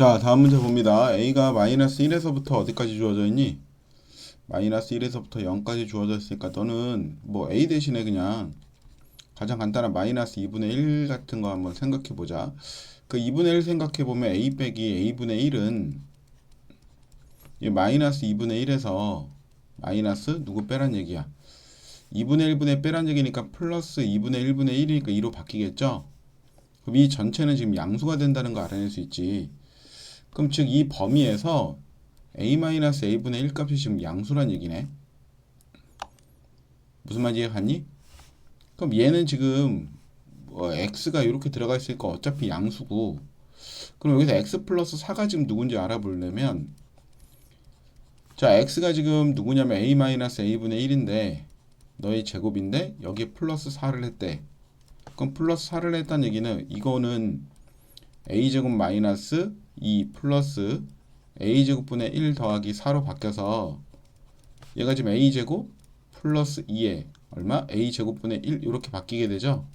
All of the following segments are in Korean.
자, 다음 문제 봅니다. a가 마이너스 1에서부터 어디까지 주어져 있니? 마이너스 1에서부터 0까지 주어져 있으니까 너는 뭐 a 대신에 그냥 가장 간단한 마이너스 2분의 1 같은 거 한번 생각해 보자. 그 2분의 1 생각해 보면 a 빼기 a분의 1은 이 마이너스 2분의 1에서 마이너스 누구 빼란 얘기야. 2분의 1분의 빼란 얘기니까 플러스 2분의 1분의 1이니까 2로 바뀌겠죠? 그럼 이 전체는 지금 양수가 된다는 거 알아낼 수 있지. 그럼 즉 이 범위에서 a-a분의 1 값이 지금 양수란 얘기네. 무슨 말인지 이해갔니? 그럼 얘는 지금 뭐 x가 이렇게 들어가 있으니까 어차피 양수고 그럼 여기서 x 플러스 4가 지금 누군지 알아보려면 자 x가 지금 누구냐면 a-a분의 1인데 너의 제곱인데 여기에 플러스 4를 했대. 그럼 플러스 4를 했다는 얘기는 이거는 a제곱 마이너스 2 플러스 a제곱분의 1 더하기 4로 바뀌어서 얘가 지금 a제곱 플러스 2에 얼마? a제곱분의 1 이렇게 바뀌게 되죠.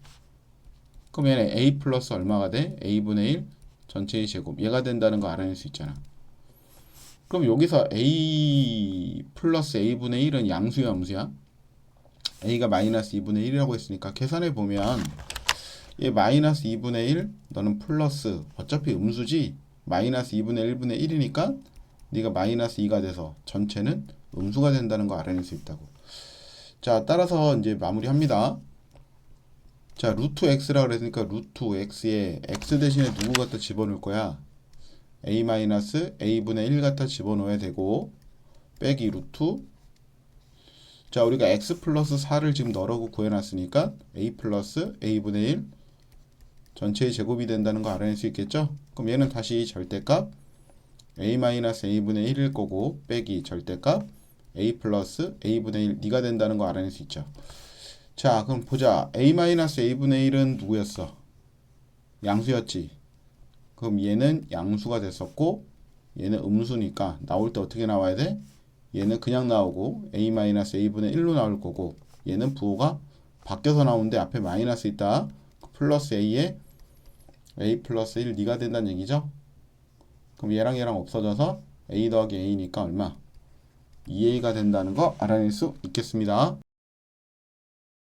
그럼 얘는 a 플러스 얼마가 돼? a분의 1 전체의 제곱 얘가 된다는 거 알아낼 수 있잖아. 그럼 여기서 a 플러스 a분의 1은 양수야 음수야? a가 마이너스 2분의 1이라고 했으니까 계산해 보면 얘 마이너스 2분의 1 너는 플러스 어차피 음수지 마이너스 2분의 1분의 1이니까 네가 마이너스 2가 돼서 전체는 음수가 된다는 거 알아낼 수 있다고. 자 따라서 이제 마무리합니다. 자 루트 x라 그랬으니까 루트 x에 x 대신에 누구 갖다 집어넣을 거야? a 마이너스 a분의 1 갖다 집어넣어야 되고 빼기 루트. 자 우리가 x 플러스 4를 지금 넣으라고 구해놨으니까 a 플러스 a분의 1 전체의 제곱이 된다는 거 알아낼 수 있겠죠? 그럼 얘는 다시 절대값 a 마이너스 a분의 1일 거고 빼기 절대값 a 플러스 a분의 1 네가 된다는 거 알아낼 수 있죠. 자 그럼 보자 a 마이너스 a분의 1은 누구였어? 양수였지. 그럼 얘는 양수가 됐었고 얘는 음수니까 나올 때 어떻게 나와야 돼? 얘는 그냥 나오고 a 마이너스 a분의 1로 나올 거고 얘는 부호가 바뀌어서 나오는데 앞에 마이너스 있다. 플러스 a에 a 플러스 1 네가 된다는 얘기죠. 그럼 얘랑 얘랑 없어져서 a 더하기 a니까 얼마? 2a가 된다는 거 알아낼 수 있겠습니다.